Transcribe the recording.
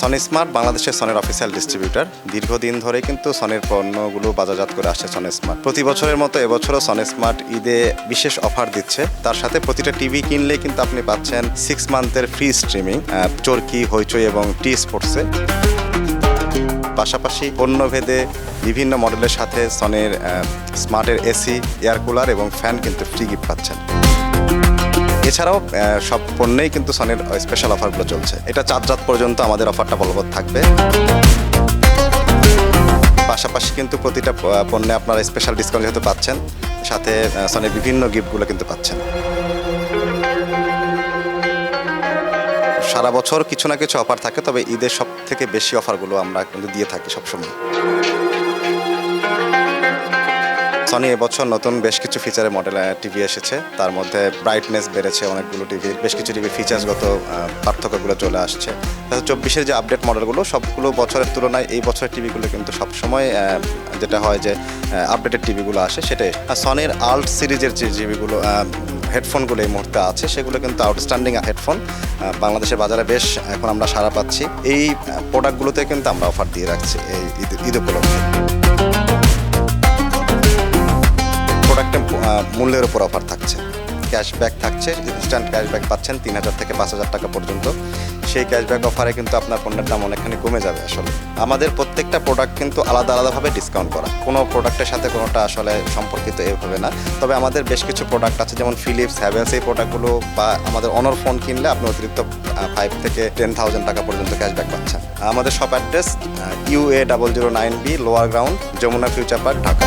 Sony smart বাংলাদেশের সনের official distributor দীর্ঘদিন ধরে কিন্তু সনের পণ্যগুলো বাজারজাত করে আসছে সনি স্মার্ট প্রতি বছরের মতো এবছরও সনি স্মার্ট ঈদে বিশেষ অফার দিচ্ছে। তার সাথে প্রতিটা টিভি কিনলে কিন্তু আপনি পাচ্ছেন সিক্স মান্থের ফ্রি স্ট্রিমিং চরকি, হইচই এবং টি স্পোর্টসে পাশাপাশি পণ্যভেদে বিভিন্ন মডেলের সাথে সনের স্মার্টের এসি এয়ার কুলার এবং ফ্যান কিন্তু ফ্রি গিফট পাচ্ছেন। এছাড়াও সব পণ্যেই কিন্তু সনির স্পেশাল অফারগুলো চলছে। এটা চার রাত পর্যন্ত আমাদের অফারটা বলবৎ থাকবে। পাশাপাশি কিন্তু প্রতিটা পণ্যে আপনারা স্পেশাল ডিসকাউন্ট যেহেতু পাচ্ছেন, সাথে সনির বিভিন্ন গিফটগুলো কিন্তু পাচ্ছেন। সারা বছর কিছু না কিছু অফার থাকে, তবে ঈদের সব থেকে বেশি অফারগুলো আমরা কিন্তু দিয়ে থাকি সবসময়। সনি এবছর নতুন বেশ কিছু ফিচারের মডেল টিভি এসেছে। তার মধ্যে ব্রাইটনেস বেড়েছে, অনেকগুলো টিভি বেশ কিছু টিভি ফিচার্সগত পার্থক্যগুলো চলে আসছে। চব্বিশের যে আপডেট মডেলগুলো সবগুলো বছরের তুলনায় এই বছরের টিভিগুলো কিন্তু সবসময় যেটা হয় যে আপডেটেড টিভিগুলো আসে, সেটাই। সনির আল্ট সিরিজের যে জিবিগুলো হেডফোনগুলো এই মুহূর্তে আছে, সেগুলো কিন্তু আউটস্ট্যান্ডিং হেডফোন বাংলাদেশের বাজারে বেশ এখন আমরা সারা পাচ্ছি। এই প্রোডাক্টগুলোতে কিন্তু আমরা অফার দিয়ে রাখছি এই ঈদ উপলক্ষে। মূল্যের উপর অফার থাকছে। ক্যাশব্যাক থাকছে ইনস্ট্যান্ট ক্যাশব্যাক পাচ্ছেন তিন হাজার থেকে পাঁচ হাজার টাকা পর্যন্ত। সেই ক্যাশব্যাক অফারে কিন্তু আপনার পণ্যের দাম অনেকখানি কমে যাবে আসলে। আমাদের প্রত্যেকটা প্রোডাক্ট কিন্তু আলাদা আলাদাভাবে ডিসকাউন্ট করা। কোনো প্রোডাক্টের সাথে কোনোটা আসলে সম্পর্কিত এভাবে না। তবে আমাদের বেশ কিছু প্রোডাক্ট আছে, যেমন ফিলিপস হ্যাভেলস এই প্রোডাক্টগুলো বা আমাদের অনর ফোন কিনলে আপনি অতিরিক্ত ফাইভ থেকে টেন থাউজেন্ড টাকা পর্যন্ত ক্যাশব্যাক পাচ্ছেন। আমাদের shop address U A double zero nine B lower ground Jamuna Future Park Dhaka.